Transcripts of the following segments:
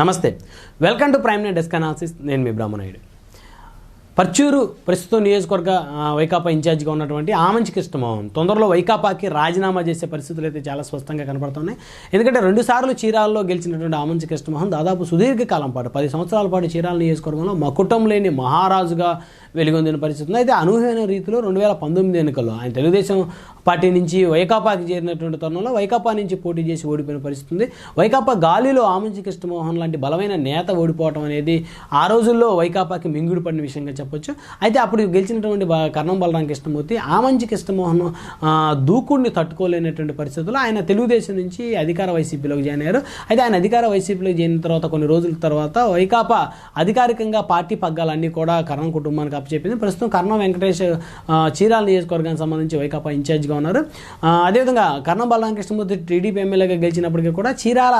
నమస్తే. Welcome to prime desk analysis నేను మీ బ్రహ్మనాయుడు పర్చూరు ప్రస్తుతం నియోజకవర్గ వైకాపా ఇన్ఛార్జిగా ఉన్నటువంటి ఆమంచి కృష్ణమోహన్ తొందరలో వైకాపాకి రాజీనామా చేసే పరిస్థితులు అయితే చాలా స్పష్టంగా కనపడుతున్నాయి. ఎందుకంటే రెండు సార్లు చీరాల్లో గెలిచినటువంటి ఆమంచి కృష్ణమోహన్ దాదాపు సుదీర్ఘ కాలం పాటు పది సంవత్సరాల పాటు చీరాల నియోజకవర్గంలో మకుటం లేని మహారాజుగా వెలుగొందిన పరిస్థితి ఉంది. అయితే అనూహ్యమైన రీతిలో రెండు వేల పంతొమ్మిది ఎన్నికల్లో ఆయన తెలుగుదేశం పార్టీ నుంచి వైకాపాకి చేరినటువంటి తరుణంలో వైకాపా నుంచి పోటీ చేసి ఓడిపోయిన పరిస్థితి ఉంది. వైకాపా గాలిలో ఆమంచి కృష్ణమోహన్ లాంటి బలమైన నేత ఓడిపోవటం అనేది ఆ రోజుల్లో వైకాపాకి మింగుడు పడిన విషయంగా చెప్పొచ్చు. అయితే అప్పుడు గెలిచినటువంటి కర్ణం బలరాం కృష్ణమూర్తి ఆమంచి కృష్ణమోహన్ దూకుడిని తట్టుకోలేనటువంటి పరిస్థితుల్లో ఆయన తెలుగుదేశం నుంచి అధికార వైసీపీలోకి జాయిన్ అయ్యారు. అయితే ఆయన అధికార వైసీపీలోకి చేరిన తర్వాత కొన్ని రోజుల తర్వాత వైకాపా అధికారికంగా పార్టీ పగ్గాలన్నీ కూడా కరణం కుటుంబానికి అప్పచెప్పింది ప్రస్తుతం కర్ణం వెంకటేష్ చీరాల నియోజకవర్గానికి సంబంధించి వైకాపా ఇన్ఛార్జ్గా ఉన్నారు. అదేవిధంగా కర్ణం బాలకృష్ణమూర్తి టీడీపీ ఎమ్మెల్యేగా గెలిచినప్పటికీ కూడా చీరాల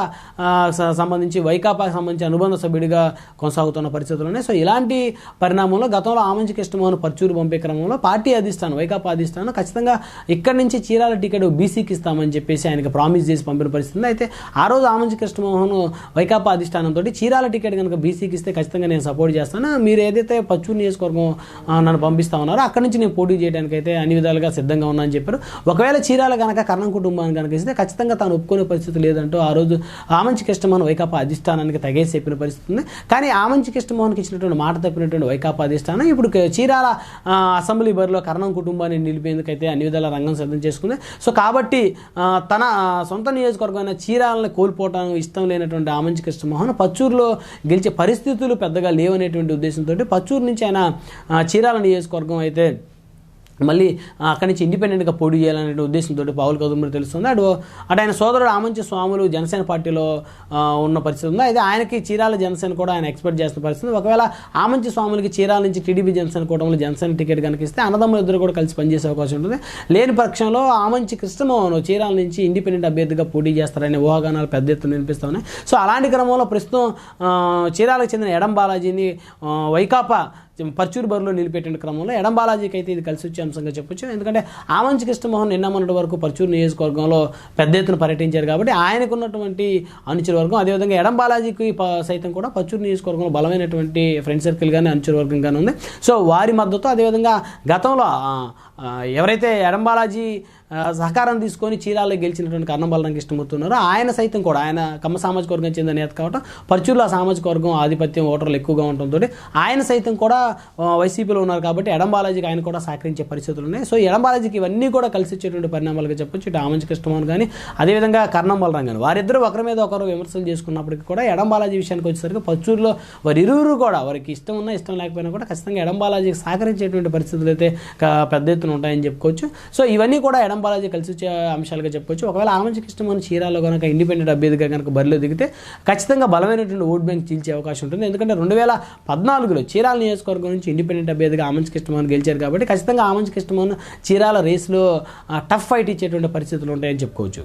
సంబంధించి వైకాపాకి సంబంధించి అనుబంధ సభ్యుడిగా కొనసాగుతున్న పరిస్థితులు ఉన్నాయి సో ఇలాంటి పరిణామంలో గతంలో ఆమంచి కృష్ణమోహన్ పర్చూరు పంపే క్రమంలో పార్టీ అధిష్టానం వైకాపా అధిష్టానం ఖచ్చితంగా ఇక్కడి నుంచి చీరాల టికెట్ బీసీకి ఇస్తామని చెప్పేసి ఆయనకి ప్రామిస్ చేసి పంపిన పరిస్థితి అయితే ఆ రోజు ఆమంచి కృష్ణమోహన్ వైకాపా అధిష్టానంతో చీరాల టికెట్ కనుక బీసీకి ఇస్తే ఖచ్చితంగా నేను సపోర్ట్ చేస్తాను. మీరు ఏదైతే పచ్చూరు నియోజకవర్గం నన్ను పంపిస్తా ఉన్నారు. అక్కడి నుంచి నేను పోటీ చేయడానికి అయితే అన్ని విధాలుగా సిద్ధంగా ఉన్నా అని చెప్పారు. ఒకవేళ చీరాల కనుక కర్ణం కుటుంబాన్ని కనుక ఇస్తే ఖచ్చితంగా తాను ఒప్పుకునే పరిస్థితి లేదంటూ ఆ రోజు ఆమంచి కృష్ణమోహన్ వైకాపా అధిష్టానానికి తగేసి చెప్పిన పరిస్థితి ఉంది. కానీ ఆమంచి కృష్ణమోహన్కి ఇచ్చినటువంటి మాట తప్పినటువంటి వైకాపా అధిష్టానం ఇప్పుడు చీరాల అసెంబ్లీ బరిలో కర్ణం కుటుంబాన్ని నిలిపేందుకు అయితే అన్ని విధాల రంగం సిద్ధం చేసుకుంది. సో కాబట్టి తన సొంత నియోజకవర్గమైన చీరాలని కోల్పోవటం ఇష్టం లేనటువంటి ఆమంచి కృష్ణమోహన్ పచ్చూరులో గెలిచే పరిస్థితులు పెద్దగా లేవనేటువంటి ఉద్దేశంతో పచ్చూరు నుంచి ఆయన చీరాల నియోజకవర్గం అయితే మళ్ళీ అక్కడి నుంచి ఇండిపెండెంట్గా పోటీ చేయాలనే ఉద్దేశంతో పావుల్ కదుమని తెలుస్తుంది. అటు అటు ఆయన సోదరుడు ఆమంచి స్వాములు జనసేన పార్టీలో ఉన్న పరిస్థితి ఉంది. అయితే ఆయనకి చీరాల జనసేన కూడా ఆయన ఎక్స్పెక్ట్ చేస్తున్న పరిస్థితి ఒకవేళ ఆమంచి స్వాములకి చీరాల నుంచి టీడీపీ జనసేన కూటమిలో జనసేన టికెట్ కనిపిస్తే అన్నదమ్ములు ఇద్దరు కూడా కలిసి పనిచేసే అవకాశం ఉంటుంది. లేని పక్షంలో ఆమంచి కృష్ణమోహన్ చీరాల నుంచి ఇండిపెండెంట్ అభ్యర్థిగా పోటీ చేస్తారనే ఊహాగానాలు పెద్ద ఎత్తున వినిపిస్తూ ఉన్నాయి. సో అలాంటి క్రమంలో ప్రస్తుతం చీరాలకు చెందిన ఎడం బాలాజీని వైకాపా పర్చూరు బరిలో నిలిపేటువంటి క్రమంలో ఎడం బాలాజీకి అయితే ఇది కలిసి వచ్చే అంశంగా చెప్పొచ్చు. ఎందుకంటే ఆమంచి కృష్ణమోహన్ నిన్న మొన్నటి వరకు పర్చూరు నియోజకవర్గంలో పెద్ద ఎత్తున పర్యటించారు కాబట్టి ఆయనకు ఉన్నటువంటి అనుచర వర్గం అదేవిధంగా ఎడం బాలాజీకి సైతం కూడా పర్చూరు నియోజకవర్గంలో బలమైనటువంటి ఫ్రెండ్ సర్కిల్ కానీ అనుచర వర్గం కానీ ఉంది. సో వారి మద్దతు అదేవిధంగా గతంలో ఎవరైతే ఎడం బాలాజీ సహకారం తీసుకొని చీరాల్లో గెలిచినటువంటి కర్ణం బలరాం ఉన్నారు ఆయన సైతం కూడా ఆయన కమ్మ సామాజిక వర్గం చెందిన నేత కావటం పర్చూరులో సామాజిక వర్గం ఆధిపత్యం ఓటర్లు ఎక్కువగా ఉండటంతో ఆయన సైతం కూడా వైసీపీలో ఉన్నారు కాబట్టి ఎడం బాలాజీకి ఆయన కూడా సహకరించే పరిస్థితులు ఉన్నాయి. సో ఎడం బాలాజీకి ఇవన్నీ కూడా కలిసి వచ్చేటువంటి పరిణామాలుగా చెప్పొచ్చు. ఇటు ఆమంచి కృష్ణమోహన్ కానీ అదేవిధంగా కర్ణం బలరాం కానీ వారిద్దరూ ఒకరి మీద ఒకరు విమర్శలు చేసుకున్నప్పటికీ కూడా ఎడం బాలాజీ విషయానికి వచ్చేసరికి పచ్చూరులో వారి ఇరువురు కూడా వారికి ఇష్టం ఉన్నా ఇష్టం లేకపోయినా కూడా ఖచ్చితంగా ఎడం బాలాజీకి సహకరించేటువంటి పరిస్థితులు అయితే పెద్ద ఎత్తున ఉంటాయని చెప్పుకోవచ్చు. సో ఇవన్నీ కూడా ఎడం బాలాజీ కలిసి వచ్చే అంశాలుగా చెప్పొచ్చు ఒకవేళ ఆమంచి మన చీరాలో కనుక ఇండిపెండెంట్ అభ్యర్థిగా కనుక బరిలో దిగితే ఖచ్చితంగా బలమైనటువంటి ఓట్ బ్యాంక్ చీల్చే అవకాశం ఉంటుంది. ఎందుకంటే రెండు వేల పద్నాలుగులో చీరాల నియోజకవర్గం నుంచి ఇండిపెండెంట్ అభ్యర్థిగా ఆమంచి కృష్ణమోహన్ గెలిచారు కాబట్టి ఖచ్చితంగా ఆమంచి కృష్ణమోహన్ చీరాల రేసులో టఫ్ ఫైట్ ఇచ్చేటువంటి పరిస్థితులు ఉంటాయని చెప్పుకోవచ్చు.